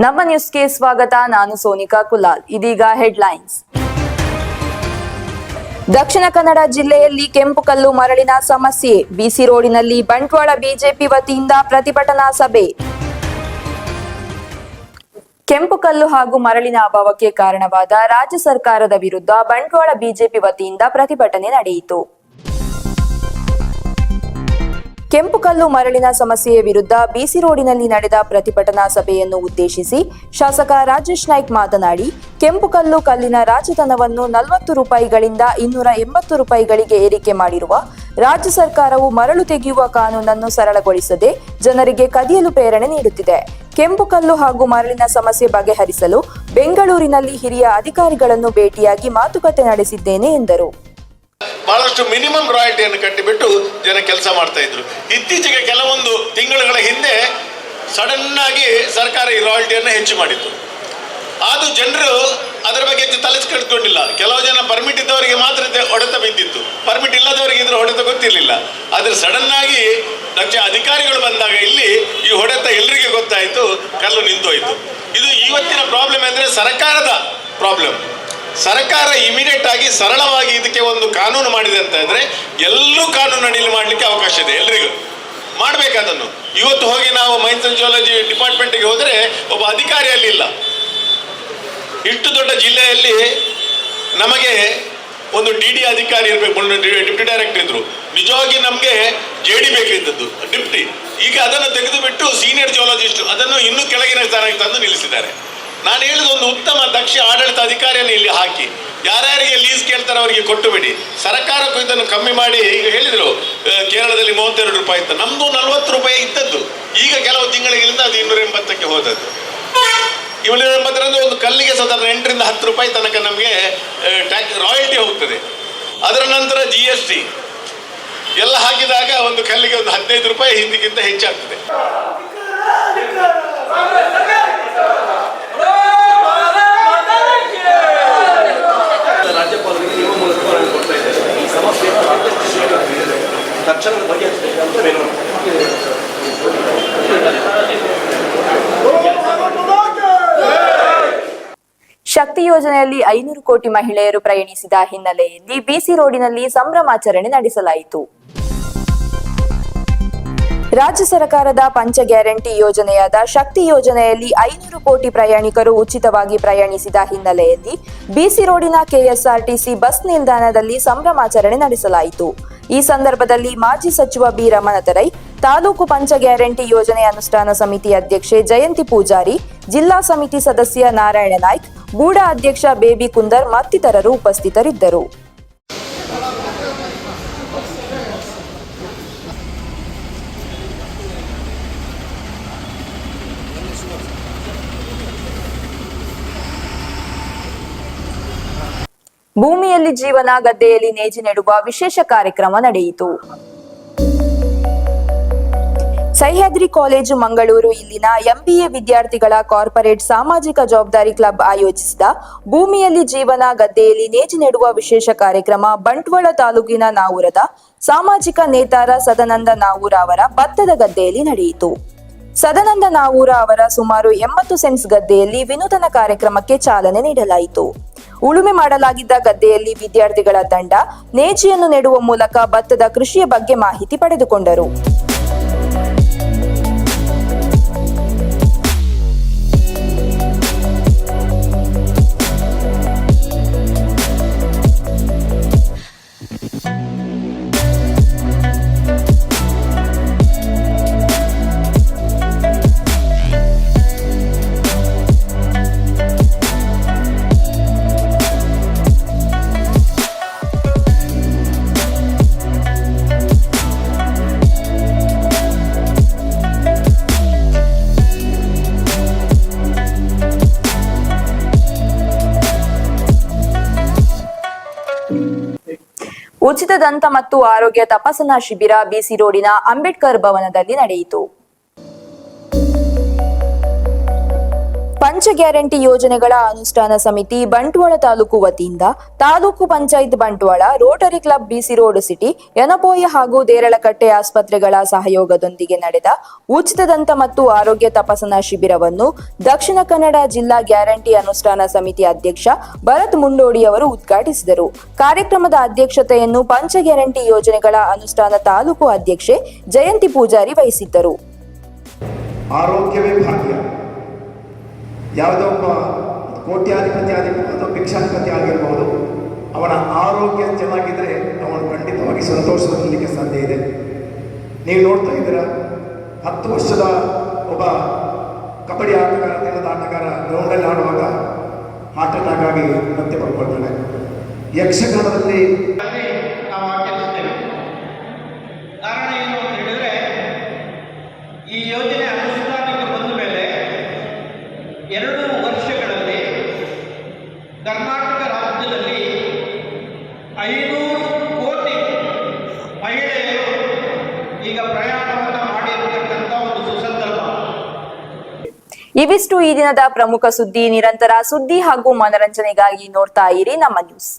ನಮ್ಮ ನ್ಯೂಸ್ಗೆ ಸ್ವಾಗತ. ನಾನು ಸೋನಿಕಾ ಕುಲಾಲ್. ಇದೀಗ ಹೆಡ್ಲೈನ್ಸ್. ದಕ್ಷಿಣ ಕನ್ನಡ ಜಿಲ್ಲೆಯಲ್ಲಿ ಕೆಂಪು ಕಲ್ಲು ಮರಳಿನ ಸಮಸ್ಯೆ. ಬಿಸಿ ರೋಡಿನಲ್ಲಿ ಬಂಟ್ವಾಳ ಬಿಜೆಪಿ ವತಿಯಿಂದ ಪ್ರತಿಭಟನಾ ಸಭೆ. ಕೆಂಪು ಕಲ್ಲು ಹಾಗೂ ಮರಳಿನ ಅಭಾವಕ್ಕೆ ಕಾರಣವಾದ ರಾಜ್ಯ ಸರ್ಕಾರದ ವಿರುದ್ಧ ಬಂಟ್ವಾಳ ಬಿಜೆಪಿ ವತಿಯಿಂದ ಪ್ರತಿಭಟನೆ ನಡೆಯಿತು. ಕೆಂಪು ಕಲ್ಲು ಮರಳಿನ ಸಮಸ್ಯೆಯ ವಿರುದ್ಧ ಬಿಸಿ ರೋಡಿನಲ್ಲಿ ನಡೆದ ಪ್ರತಿಭಟನಾ ಸಭೆಯನ್ನು ಉದ್ದೇಶಿಸಿ ಶಾಸಕ ರಾಜೇಶ್ ನಾಯ್ಕ್ ಮಾತನಾಡಿ ಕೆಂಪುಕಲ್ಲು ಕಲ್ಲಿನ ರಾಜಧನವನ್ನು ನಲವತ್ತು ರೂಪಾಯಿಗಳಿಂದ ಇನ್ನೂರ ಎಂಬತ್ತು ರೂಪಾಯಿಗಳಿಗೆ ಏರಿಕೆ ಮಾಡಿರುವ ರಾಜ್ಯ ಸರ್ಕಾರವು ಮರಳು ತೆಗೆಯುವ ಕಾನೂನನ್ನು ಸರಳಗೊಳಿಸದೆ ಜನರಿಗೆ ಕದಿಯಲು ಪ್ರೇರಣೆ ನೀಡುತ್ತಿದೆ. ಕೆಂಪುಕಲ್ಲು ಹಾಗೂ ಮರಳಿನ ಸಮಸ್ಯೆ ಬಗೆಹರಿಸಲು ಬೆಂಗಳೂರಿನಲ್ಲಿ ಹಿರಿಯ ಅಧಿಕಾರಿಗಳನ್ನು ಭೇಟಿಯಾಗಿ ಮಾತುಕತೆ ನಡೆಸಿದ್ದೇನೆ ಎಂದರು. ಬಹಳಷ್ಟು ಮಿನಿಮಮ್ ರಾಯಲ್ಟಿಯನ್ನು ಕಟ್ಟಿಬಿಟ್ಟು ಜನ ಕೆಲಸ ಮಾಡ್ತಾ ಇದ್ರು. ಇತ್ತೀಚೆಗೆ ಕೆಲವೊಂದು ತಿಂಗಳುಗಳ ಹಿಂದೆ ಸಡನ್ ಆಗಿ ಸರ್ಕಾರ ಈ ರಾಯಲ್ಟಿಯನ್ನು ಹೆಚ್ಚು ಮಾಡಿತ್ತು. ಅದು ಜನರು ಅದರ ಬಗ್ಗೆ ಹೆಚ್ಚು ತಲೆಸ್ಕೆಡ್ಕೊಂಡಿಲ್ಲ ಕೆಲವು ಜನ ಪರ್ಮಿಟ್ ಇದ್ದವರಿಗೆ ಮಾತ್ರ ಹೊಡೆತ ಬಿದ್ದಿತ್ತು. ಪರ್ಮಿಟ್ ಇಲ್ಲದವರಿಗೆ ಇದ್ರ ಹೊಡೆತ ಗೊತ್ತಿರಲಿಲ್ಲ. ಆದರೆ ಸಡನ್ ಆಗಿ ದಕ್ಷ ಅಧಿಕಾರಿಗಳು ಬಂದಾಗ ಇಲ್ಲಿ ಈ ಹೊಡೆತ ಎಲ್ರಿಗೆ ಗೊತ್ತಾಯಿತು, ಕಲ್ಲು ನಿಂತೋಯ್ತು. ಇದು ಇವತ್ತಿನ ಪ್ರಾಬ್ಲಮ್ ಅಂದರೆ ಸರ್ಕಾರದ ಪ್ರಾಬ್ಲಮ್ ಸರ್ಕಾರ ಇಮಿಡಿಯೇಟ್ ಆಗಿ ಸರಳವಾಗಿ ಇದಕ್ಕೆ ಒಂದು ಕಾನೂನು ಮಾಡಿದೆ ಅಂತ ಇದ್ರೆ ಎಲ್ಲೂ ಕಾನೂನು ಅಡಿಯಲ್ಲಿ ಮಾಡಲಿಕ್ಕೆ ಅವಕಾಶ ಇದೆ ಎಲ್ರಿಗೂ. ಮಾಡ್ಬೇಕದನ್ನು. ಇವತ್ತು ಹೋಗಿ ನಾವು ಅಂಡ್ ಜಿಯಾಲಜಿ ಡಿಪಾರ್ಟ್ಮೆಂಟ್ಗೆ ಹೋದರೆ ಒಬ್ಬ ಅಧಿಕಾರಿ ಅಲ್ಲಿ ಇಲ್ಲ. ಇಷ್ಟು ದೊಡ್ಡ ಜಿಲ್ಲೆಯಲ್ಲಿ ನಮಗೆ ಒಂದು ಡಿ ಡಿ ಅಧಿಕಾರಿ ಇರಬೇಕು ಡಿಪ್ಟಿ ಡೈರೆಕ್ಟರ್ ಇದ್ರು. ನಿಜವಾಗಿ ನಮಗೆ ಜೆ ಡಿ ಬೇಕಿದ್ದದ್ದು, ಡಿಪ್ಟಿ. ಈಗ ಅದನ್ನು ತೆಗೆದುಬಿಟ್ಟು ಸೀನಿಯರ್ ಜಿಯಾಲಜಿಸ್ಟ್ ಅದನ್ನು ಇನ್ನೂ ಕೆಳಗಿನ ಸ್ಥಾನಕ್ಕೆ ತಂದು ನಿಲ್ಲಿಸಿದ್ದಾರೆ. ನಾನು ಹೇಳಿದ ಒಂದು ಉತ್ತಮ ದಕ್ಷ ಆಡಳಿತ ಅಧಿಕಾರಿಯನ್ನು ಇಲ್ಲಿ ಹಾಕಿ. ಯಾರ್ಯಾರಿಗೆ ಲೀಸ್ ಕೇಳ್ತಾರೆ ಅವರಿಗೆ ಕೊಟ್ಟು ಬಿಡಿ. ಸರ್ಕಾರಕ್ಕೂ ಇದನ್ನು ಕಮ್ಮಿ ಮಾಡಿ, ಈಗ ಹೇಳಿದರು ಕೇರಳದಲ್ಲಿ ಮೂವತ್ತೆರಡು ರೂಪಾಯಿ ಇತ್ತು. ನಮ್ಮದು ನಲ್ವತ್ತು ರೂಪಾಯಿ ಇದ್ದದ್ದು. ಈಗ ಕೆಲವು ತಿಂಗಳಿಗಿಂದ ಅದು ಇನ್ನೂರ ಎಂಬತ್ತಕ್ಕೆ ಹೋದದ್ದು. ಇನ್ನೂರ ಎಂಬತ್ತರಂದ್ರೆ ಒಂದು ಕಲ್ಲಿಗೆ ಸಾಧಾರಣ ಎಂಟರಿಂದ ಹತ್ತು ರೂಪಾಯಿ ತನಕ ನಮಗೆ ಟ್ಯಾಕ್, ರಾಯಲ್ಟಿ ಹೋಗ್ತದೆ. ಅದರ ನಂತರ ಜಿ ಎಸ್ ಟಿ ಎಲ್ಲ ಹಾಕಿದಾಗ ಒಂದು ಕಲ್ಲಿಗೆ ಒಂದು ಹದಿನೈದು ರೂಪಾಯಿ ಹಿಂದಿಗಿಂತ ಹೆಚ್ಚಾಗ್ತದೆ. ಶಕ್ತಿ ಯೋಜನೆಯಲ್ಲಿ ಐನೂರು ಕೋಟಿ ಮಹಿಳೆಯರು ಪ್ರಯಾಣಿಸಿದ ಹಿನ್ನೆಲೆಯಲ್ಲಿ ಬಿಸಿ ರೋಡಿನಲ್ಲಿ ಸಂಭ್ರಮಾಚರಣೆ ನಡೆಸಲಾಯಿತು. ರಾಜ್ಯ ಸರ್ಕಾರದ ಪಂಚ ಗ್ಯಾರಂಟಿ ಯೋಜನೆಯಾದ ಶಕ್ತಿ ಯೋಜನೆಯಲ್ಲಿ ಐನೂರು ಕೋಟಿ ಪ್ರಯಾಣಿಕರು ಉಚಿತವಾಗಿ ಪ್ರಯಾಣಿಸಿದ ಹಿನ್ನೆಲೆಯಲ್ಲಿ ಬಿಸಿ ರೋಡಿನ ಕೆಎಸ್ಆರ್ಟಿಸಿ ಬಸ್ ನಿಲ್ದಾಣದಲ್ಲಿ ಸಂಭ್ರಮಾಚರಣೆ ನಡೆಸಲಾಯಿತು. ಈ ಸಂದರ್ಭದಲ್ಲಿ ಮಾಜಿ ಸಚಿವ ಬಿ ರಮಣತರೈ, ತಾಲೂಕು ಪಂಚ ಗ್ಯಾರಂಟಿ ಯೋಜನೆ ಅನುಷ್ಠಾನ ಸಮಿತಿ ಅಧ್ಯಕ್ಷೆ ಜಯಂತಿ ಪೂಜಾರಿ, ಜಿಲ್ಲಾ ಸಮಿತಿ ಸದಸ್ಯ ನಾರಾಯಣ ನಾಯ್ಕ್ ಬೂಡಾ ಅಧ್ಯಕ್ಷ ಬೇಬಿ ಕುಂದರ್ ಮತ್ತಿತರರು ಉಪಸ್ಥಿತರಿದ್ದರು. ಭೂಮಿಯಲ್ಲಿ ಜೀವನ ಗದ್ದೆಯಲ್ಲಿ ನೇಜಿ ನೆಡುವ ವಿಶೇಷ ಕಾರ್ಯಕ್ರಮ ನಡೆಯಿತು. ಸಹ್ಯಾದ್ರಿ ಕಾಲೇಜು ಮಂಗಳೂರು ಇಲ್ಲಿನ ಎಂಬಿಎ ವಿದ್ಯಾರ್ಥಿಗಳ ಕಾರ್ಪೊರೇಟ್ ಸಾಮಾಜಿಕ ಜವಾಬ್ದಾರಿ ಕ್ಲಬ್ ಆಯೋಜಿಸಿದ ಭೂಮಿಯಲ್ಲಿ ಜೀವನ ಗದ್ದೆಯಲ್ಲಿ ನೇಜಿ ನೆಡುವ ವಿಶೇಷ ಕಾರ್ಯಕ್ರಮ ಬಂಟ್ವಾಳ ತಾಲೂಕಿನ ನಾವೂರದ ಸಾಮಾಜಿಕ ನೇತಾರ ಸದಾನಂದ ನಾವೂರ ಅವರ ಭತ್ತದ ಗದ್ದೆಯಲ್ಲಿ ನಡೆಯಿತು. ಸದಾನಂದ ನಾವೂರ ಅವರ ಸುಮಾರು ಎಂಬತ್ತು ಸೆನ್ಸ್ ಗದ್ದೆಯಲ್ಲಿ ವಿನೂತನ ಕಾರ್ಯಕ್ರಮಕ್ಕೆ ಚಾಲನೆ ನೀಡಲಾಯಿತು. ಉಳುಮೆ ಮಾಡಲಾಗಿದ್ದ ಗದ್ದೆಯಲ್ಲಿ ವಿದ್ಯಾರ್ಥಿಗಳ ತಂಡ ನೇಜಿಯನ್ನು ನೆಡುವ ಮೂಲಕ ಭತ್ತದ ಕೃಷಿಯ ಬಗ್ಗೆ ಮಾಹಿತಿ ಪಡೆದುಕೊಂಡರು. ಉಚಿತ ದಂತ ಮತ್ತು ಆರೋಗ್ಯ ತಪಾಸಣಾ ಶಿಬಿರ ಬಿಸಿ ರೋಡಿನ ಅಂಬೇಡ್ಕರ್ ಭವನದಲ್ಲಿ ನಡೆಯಿತು. ಪಂಚ ಗ್ಯಾರಂಟಿ ಯೋಜನೆಗಳ ಅನುಷ್ಠಾನ ಸಮಿತಿ ಬಂಟ್ವಾಳ ತಾಲೂಕು ವತಿಯಿಂದ taluk panchayat Bantwal, rotary club BC road city, Yenepoya ಹಾಗೂ ದೇರಳಕಟ್ಟೆ ಆಸ್ಪತ್ರೆಗಳ ಸಹಯೋಗದೊಂದಿಗೆ ನಡೆದ ಉಚಿತ ದಂತ ಮತ್ತು ಆರೋಗ್ಯ ತಪಾಸಣಾ ಶಿಬಿರವನ್ನು ದಕ್ಷಿಣ ಕನ್ನಡ ಜಿಲ್ಲಾ ಗ್ಯಾರಂಟಿ ಅನುಷ್ಠಾನ ಸಮಿತಿ ಅಧ್ಯಕ್ಷ ಭರತ್ ಮುಂಡೋಡಿ ಅವರು ಉದ್ಘಾಟಿಸಿದರು. ಕಾರ್ಯಕ್ರಮದ ಅಧ್ಯಕ್ಷತೆಯನ್ನು ಪಂಚ ಗ್ಯಾರಂಟಿ ಯೋಜನೆಗಳ ಅನುಷ್ಠಾನ ತಾಲೂಕು ಅಧ್ಯಕ್ಷೆ ಜಯಂತಿ ಪೂಜಾರಿ ವಹಿಸಿದ್ದರು. ಆರೋಗ್ಯವೇ ಭಾಗ್ಯ. ಯಾವುದೋ ಒಬ್ಬ ಕೋಟ್ಯಾಧಿಪತಿ ಆಗಿ ಅಥವಾ ಭಿಕ್ಷಾಧಿಪತಿ ಆಗಿರ್ಬೋದು ಅವನ ಆರೋಗ್ಯ ಚೆನ್ನಾಗಿದ್ದರೆ ಅವನು ಖಂಡಿತವಾಗಿ ಸಂತೋಷದಲ್ಲಿಕ್ಕೆ ಸಾಧ್ಯ ಇದೆ. ನೀವು ನೋಡ್ತಾ ಇದ್ದೀರಾ, ಹತ್ತು ವರ್ಷದ ಒಬ್ಬ ಕಬಡ್ಡಿ ಆಟಗಾರ ದಿನದ ಆಟಗಾರ ಗ್ರೌಂಡಲ್ಲಿ ಆಡುವಾಗ ಹಾರ್ಟ್ ಅಟ್ಯಾಕ್ ಆಗಿ ಮತ್ತೆ ಪಡ್ಕೊಳ್ತಾನೆ. ಯಕ್ಷಗಾನದಲ್ಲಿ ನಾವು ಆಚರಿಸ್ತೇವೆ ಕಾರಣ ಏನು ಅಂತ ಹೇಳಿದ್ರೆ ಈ ಯೋಜನೆ ಅನುಷ್ಠಾನಕ್ಕೆ ಬಂದ ಮೇಲೆ ಎರಡು ವರ್ಷಗಳಲ್ಲಿ ಕರ್ನಾಟಕ ರಾಜ್ಯದಲ್ಲಿ ಐನೂರು ಕೋಟಿ ಮಹಿಳೆಯರು ಈಗ ಪ್ರಯಾಣವನ್ನು ಮಾಡಿರ್ತಕ್ಕಂಥ ಒಂದು ಸುಸಂದರ್ಭ ಇವಿಷ್ಟು ಈ ದಿನದ ಪ್ರಮುಖ ಸುದ್ದಿ ನಿರಂತರ ಸುದ್ದಿ ಹಾಗೂ ಮನರಂಜನೆಗಾಗಿ ನೋಡ್ತಾ ಇರಿ ನಮ್ಮ ನ್ಯೂಸ್